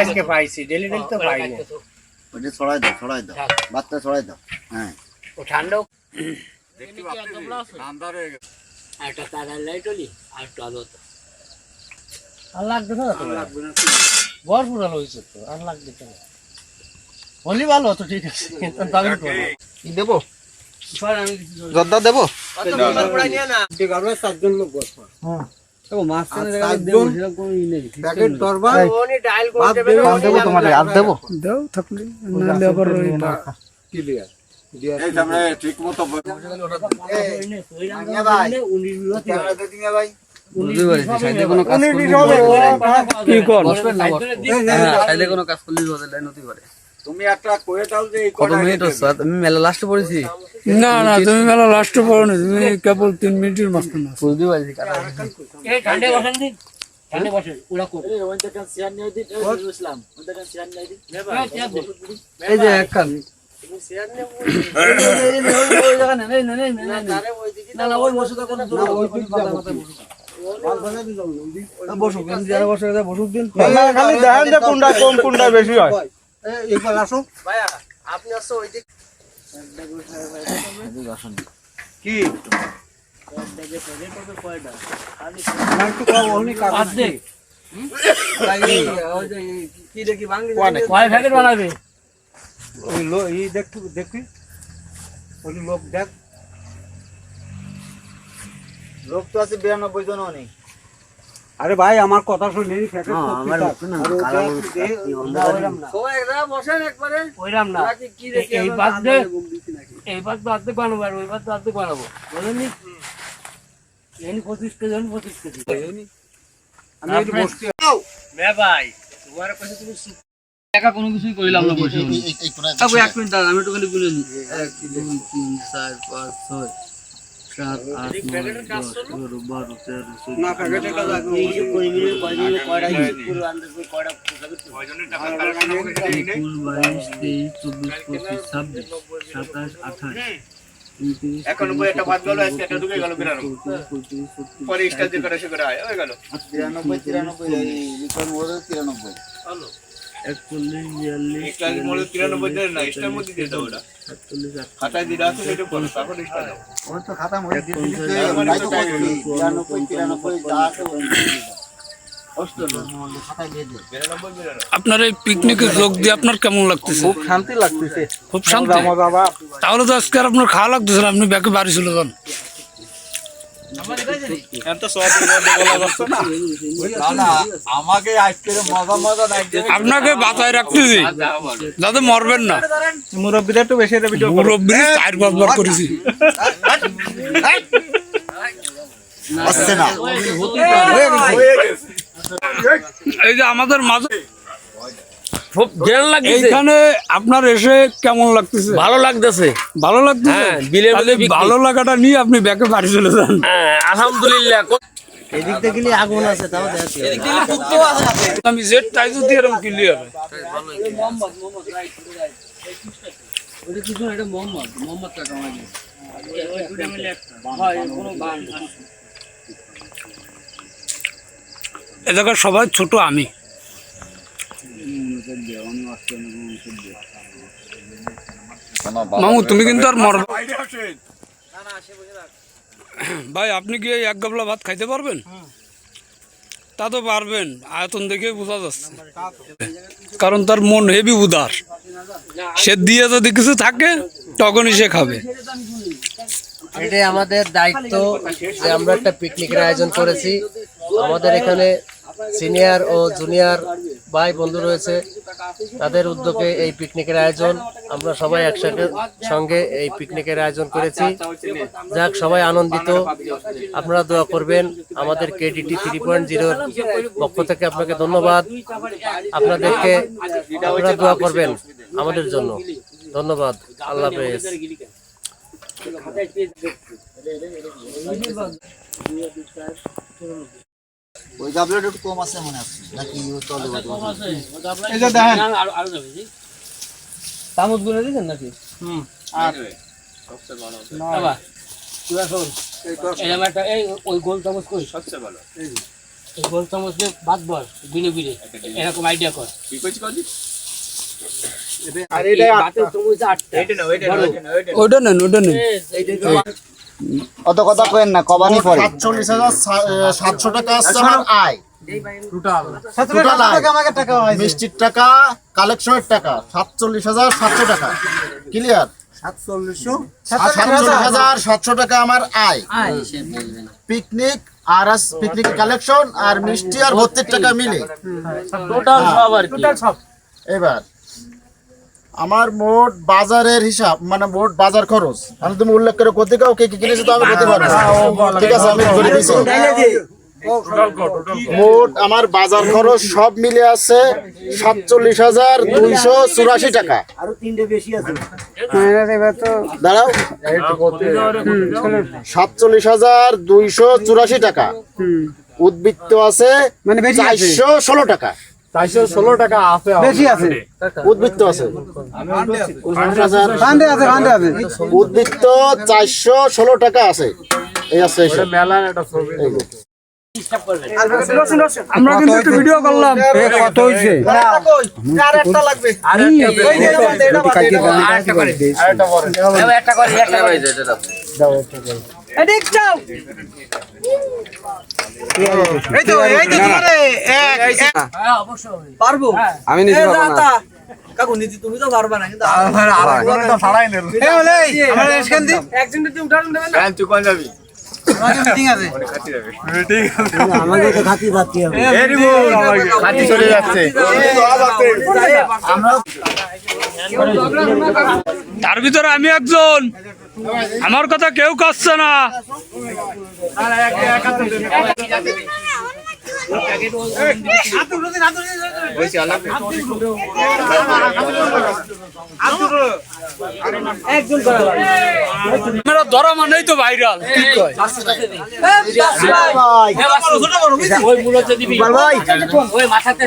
আজকে পাইছি daily daily তো পাই না ছড়াই দাও ছড়াই দাও বাচ্চা ছড়াই দাও হ্যাঁ ও ঠান্ডা একটা তারার লাইট হলি আর একটু আলো হতো আর লাগবে না ভরপুর আলো হয়েছে তো আর লাগবে হলি ভালো তো ঠিক আছে কিন্তু দাবি কি দেবো জর্দা ডায়াল করে ভাত দেবে দেবো তোমার আর দেবো দাও থাকলে। নাহলে আবার ওই ক্লিয়ার এই সামনে ঠিক মতো ভাই কি কর তুমি একটা কয়ে দাও যে কত মিনিট হচ্ছে? আর মেলা লাস্টে পড়েছি। না না তুমি মেলা লাস্টে পড়ো না তুমি কেবল তিন মিনিটের মাঝখানে আছো। বুঝতে পারছি এই ঠান্ডে বসেন দিন। ঠান্ডে বসেন ওরা করবে এই যে একখান বসুক যারা বসে বসুক দিন। খালি দেখেন যে কোনটা কম কোনটা বেশি হয়। একবার আসো। ভাইয়া আপনি আসো ওই দিক কি দেখি ভাঙলি কয় প্যাকেট বানাবে? ওই লো ই দেখ দেখি। ওই লোক দেখ। লোক তো আছে বিরানব্বই জন নেই। আরে ভাই আমার কথা শুনি প্যাকেট আমার বসেন একবারে। ওইরাম না। কি দেখি এই বাদ দে। এই অর্ধেক বানাবো আর ওই তো অর্ধেক বানাবো। বুঝলেন নি পঁচিশ কেজি আমি পঁচিশ কেজি। আমি একটু বসছি। মে ভাই তোমার কাছে তুমি একা কোনো কিছুই করিলাম না বসে এক মিনিট দাঁড়ান, আমি একটুখানি গুনে নিই এক দুই তিন চার পাঁচ ছয়। সাত আট নয় দশ এগারো বারো তেরো চোদ্দ না প্যাকেটের কাজ আগে একুশ বাইশ তেইশ চব্বিশ পঁচিশ ছাব্বিশ সাতাশ আঠাশ একানব্বই একটা বাদ গেল আজকে একটা ঢুকে গেল বিরানব্বই পরে স্টার দিয়ে করে সে করে আয় হয়ে গেল তিরানব্বই তিরানব্বই তিরানব্বই একচল্লিশ বিয়াল্লিশ আপনার এই পিকনিকে যোগ দিয়ে আপনার কেমন লাগতেছে? খুব শান্তি লাগতেছে। খুব শান্তি? মজা তাহলে তো আজকে আর আপনার খাওয়া লাগতেছে না আপনি ব্যাকে বাড়ি চলে যান। আপনাকে বাঁচায় রাখতেছি। যাতে মরবেন না। মুরব্বীদের একটু বেশি মুরব্বী চার পাঁচবার করেছি। আসছে না এই যে আমাদের মাঝে খুব জ্ঞান লাগছে এইখানে আপনার এসে কেমন লাগতেছে? ভালো লাগতেছে। ভালো লাগতেছে? হ্যাঁ, মধ্যে তাহলে picnic। ভালো লাগাটা নিয়ে আপনি ব্যাকে বাড়ি চলে যান। হ্যাঁ আলহামদুলিল্লাহ এদিক থেকে গেলে আগুন আছে তাও দেখ আমি জেড টাইজু দিয়ে এরকম ক্লিয়ার ওটা কিছু এটা মোহাম্মদ মোহাম্মদ কাকা আমাদের এ জায়গায় সবাই ছোট আমি। মামু তুমি কিন্তু আর মর ভাই আপনি কি এক গাবলা ভাত খাইতে পারবেন? তা তো পারবেন আয়তন দেখে বোঝা যাচ্ছে। কারণ তার মন হেভি উদার। সে দিয়ে যদি কিছু থাকে তখনই সে খাবে। এটাই আমাদের দায়িত্ব যে আমরা একটা পিকনিকের আয়োজন করেছি। আমাদের এখানে সিনিয়র ও জুনিয়র ভাই বন্ধু রয়েছে। তাদের উদ্যোগে এই পিকনিকের আয়োজন। আমরা সবাই একসাথে সঙ্গে এই পিকনিকের আয়োজন করেছি। যাক, সবাই আনন্দিত। আপনারা দোয়া করবেন। আমাদের কেডিটি থ্রি পয়েন্ট জিরোর পক্ষ থেকে আপনাকে ধন্যবাদ। আপনাদেরকে আপনারা দোয়া করবেন আমাদের জন্য। ধন্যবাদ। আল্লাহ হাফেজ। ওই গাবলাটা একটু কম আছে মনে আছে নাকি চলে এই যে দেখেন। আরও আরও যাবে জি। চামচ গুনে দিয়েছেন নাকি? বাবা। তুই শোন এই আমার এই ওই গোল চামচ কই? সবচেয়ে ভালো। এই গোল চামচে ভাত বল বিনে বিনে। এরকম আইডিয়া কর। আর এটা ভাতের চামচ আটটা। ওটা নেন ওটা নেন। অত কথা কেন না কবানি পড়ে সাতচল্লিশ হাজার সাতশো টাকা আসছে আমার আয়। মিষ্টির টাকা কালেকশনের টাকা সাতচল্লিশ হাজার সাতশো টাকা। ক্লিয়ার সাতচল্লিশ হাজার। সাতশো টাকা আমার আয়। পিকনিক আর পিকনিক কালেকশন আর মিষ্টি আর ভর্তির টাকা মিলে। টোটাল সব আর কি। এবার আমার মোট বাজারের হিসাব মানে মোট বাজার খরচ আমি তুমি উল্লেখ করে করতে কাও কে কি কিনেছে তো আমি বলতে পারব ঠিক আছে আমি করে দিছি। মোট আমার বাজার খরচ সব মিলে আছে সাতচল্লিশ হাজার দুইশো চুরাশি টাকা। দাঁড়াও। সাতচল্লিশ হাজার দুইশো চুরাশি টাকা। উদ্বৃত্ত আছে মানে চারশো ষোলো টাকা। চারশো ষোলো টাকা আছে বেশি আছে। উদ্বৃত্ত আছে। উদ্বৃত্ত চারশো ষোলো টাকা আছে। এই আছে মেলার একটা ছবি। আমরা কিন্তু একটু ভিডিও করলাম। কত হয়েছে হ্যাঁ অবশ্যই। পারব? আমি নিজে পারব না। কাকু নীতি তুমি তো পারবা না কিন্তু ছাড়াই নেল একজন যদি উঠান দেবেন না। তুই কোন যাবি? মিটিং আছে। খাতি চলে যাচ্ছে। তার ভিতরে আমি একজন। আমার কথা কেউ কাচ্ছে না। ধরা মানেই তো ভাইরাল মাথাতে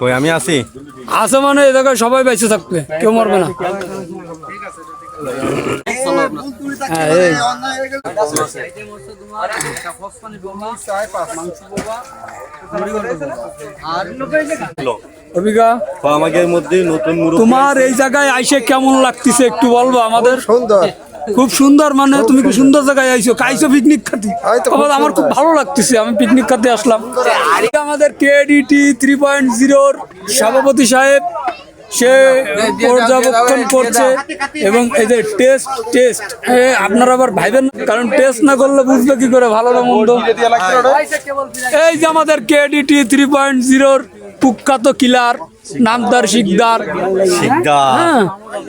কই আমি আছি? আছে মানে এই জায়গায় সবাই বেঁচে থাকবে কেউ মরবে না। এই। অবিকা আমাদের মধ্যে নতুন তোমার এই জায়গায় আইসে কেমন লাগতেছে একটু বলব আমাদের? সুন্দর। খুব সুন্দর মানে তুমি খুব সুন্দর জায়গায় আইছো? কাইছো পিকনিক খাতে আমার খুব ভালো লাগতেছে আমি পিকনিক খাতে আসলাম। আমাদের কেডিটি থ্রি পয়েন্ট জিরোর সভাপতি সাহেব সে পর্যবেক্ষণ করছে এবং এই যে টেস্ট টেস্ট আপনারা আবার ভাইবেন কারণ টেস্ট না করলে বুঝবে কি করে ভালো না মন্দ? এই যে আমাদের কেডিটি থ্রি পয়েন্ট জিরোর কুখ্যাত কিলার নামদার শিকদার। হ্যাঁ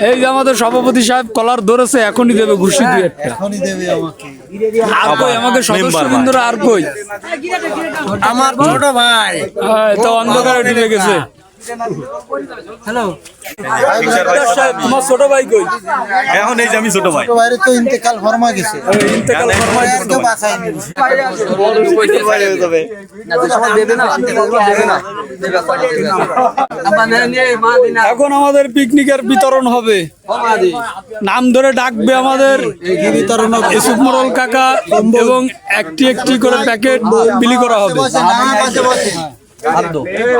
এই যে আমাদের সভাপতি সাহেব কলার ধরেছে এখনই দেবে ঘুষি দিয়ে একটা। আর কই আমাকে সদস্যবৃন্দরা আর কই? আমার ছোট ভাই। হ্যাঁ, তো অন্ধকারে ডুবে গেছে। হ্যালো ছোট ভাই কই? এখন এই যে আমি ছোট ভাই। বাইরে তো ইন্তেকাল ফরমা গেছে ইন্তেকাল দিছে। তো। এখন আমাদের পিকনিকের বিতরণ হবে। নাম ধরে ডাকবে আমাদের বিতরণ ইসুফ মোড়ল কাকা এবং একটি একটি করে প্যাকেট বিলি করা হবে।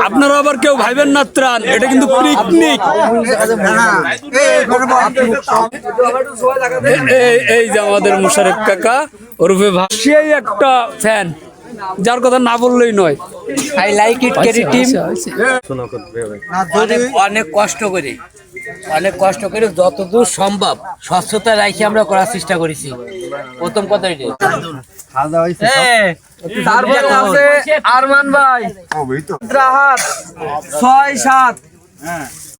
আপনারা আবার কেউ ভাইবেন না ত্রাণ এটা কিন্তু পিকনিক এই এই যে আমাদের মুশারেফ কাকা ওরূপে ভাসিয়াই একটা ফ্যান যার কথা না বললেই নয়। I like it carry team অনেক কষ্ট করে। অনেক কষ্ট করে যতদূর সম্ভব স্বচ্ছতা রাখি আমরা করার চেষ্টা করেছি। প্রথম কথা এটাই তারপরে আছে আরমান ভাই। ছয় সাত।